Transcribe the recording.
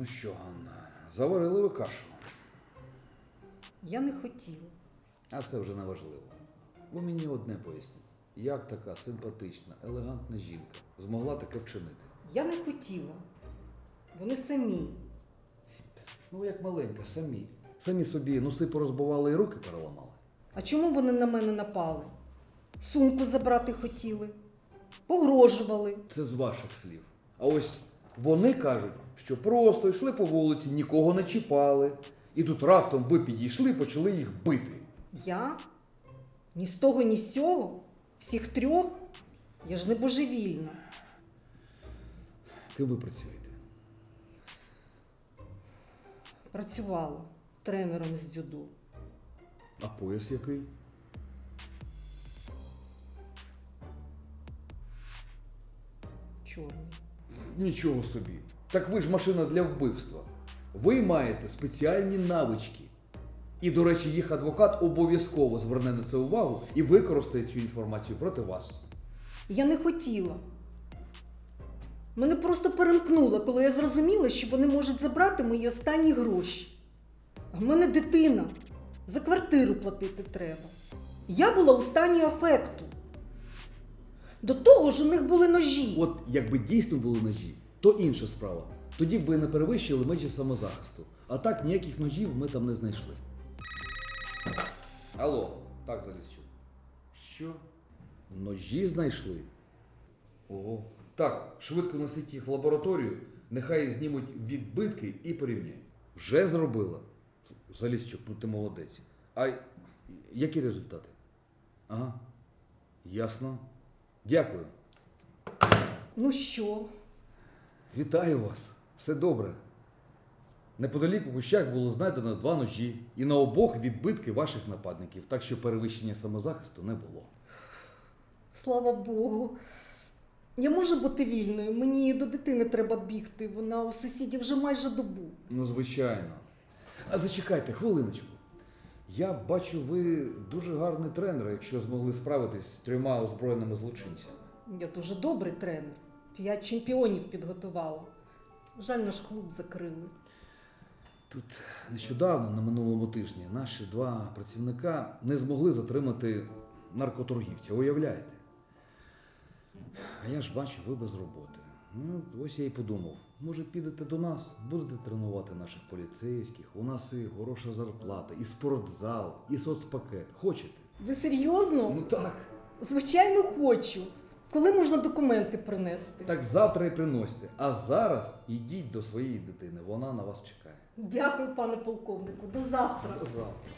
Ну що, Ганна, заварили ви кашу. Я не хотіла. А це вже не важливо. Ви мені одне поясніть. Як така симпатична, елегантна жінка змогла таке вчинити? Я не хотіла. Вони самі. Ну, як маленька, самі. Самі собі носи порозбивали і руки переламали. А чому вони на мене напали? Сумку забрати хотіли, погрожували. Це з ваших слів. А ось вони кажуть, що просто йшли по вулиці, нікого не чіпали. І тут раптом ви підійшли і почали їх бити. Я? Ні з того, ні з цього? Всіх трьох? Я ж не божевільна. Ким ви працюєте? Працювала тренером з дзюдо. А пояс який? Чорний. Нічого собі. Так ви ж машина для вбивства. Ви маєте спеціальні навички. І, до речі, їх адвокат обов'язково зверне на це увагу і використає цю інформацію проти вас. Я не хотіла. Мене просто перемкнуло, коли я зрозуміла, що вони можуть забрати мої останні гроші. В мене дитина. За квартиру платити треба. Я була у стані афекту. До того ж, у них були ножі. От якби дійсно були ножі, то інша справа. Тоді б ви не перевищили межі самозахисту. А так ніяких ножів ми там не знайшли. Алло, так Заліщук. Що? Ножі знайшли? Ого. Так, швидко носіть їх в лабораторію, нехай знімуть відбитки і порівняють. Вже зробила? Заліщук, ну ти молодець. А які результати? Ага. Ясно. Дякую. Ну що? Вітаю вас! Все добре. Неподалік у кущах було знайдено два ножі, і на обох відбитки ваших нападників, так що перевищення самозахисту не було. Слава Богу. Я можу бути вільною. Мені до дитини треба бігти. Вона у сусідів вже майже добу. Ну, звичайно. А зачекайте, хвилиночку. Я бачу, ви дуже гарний тренер, якщо змогли справитись з трьома озброєними злочинцями. Я дуже добрий тренер. П'ять чемпіонів підготувала. Жаль, наш клуб закрили. Тут нещодавно, на минулому тижні, наші два працівника не змогли затримати наркоторгівця. Уявляєте? А я ж бачу, ви без роботи. Ну, ось я і подумав, може підете до нас, будете тренувати наших поліцейських. У нас і хороша зарплата, і спортзал, і соцпакет. Хочете? Ви серйозно? Ну так. Звичайно, хочу. Коли можна документи принести? Так завтра і приносите. А зараз йдіть до своєї дитини, вона на вас чекає. Дякую, пане полковнику. До завтра. До завтра.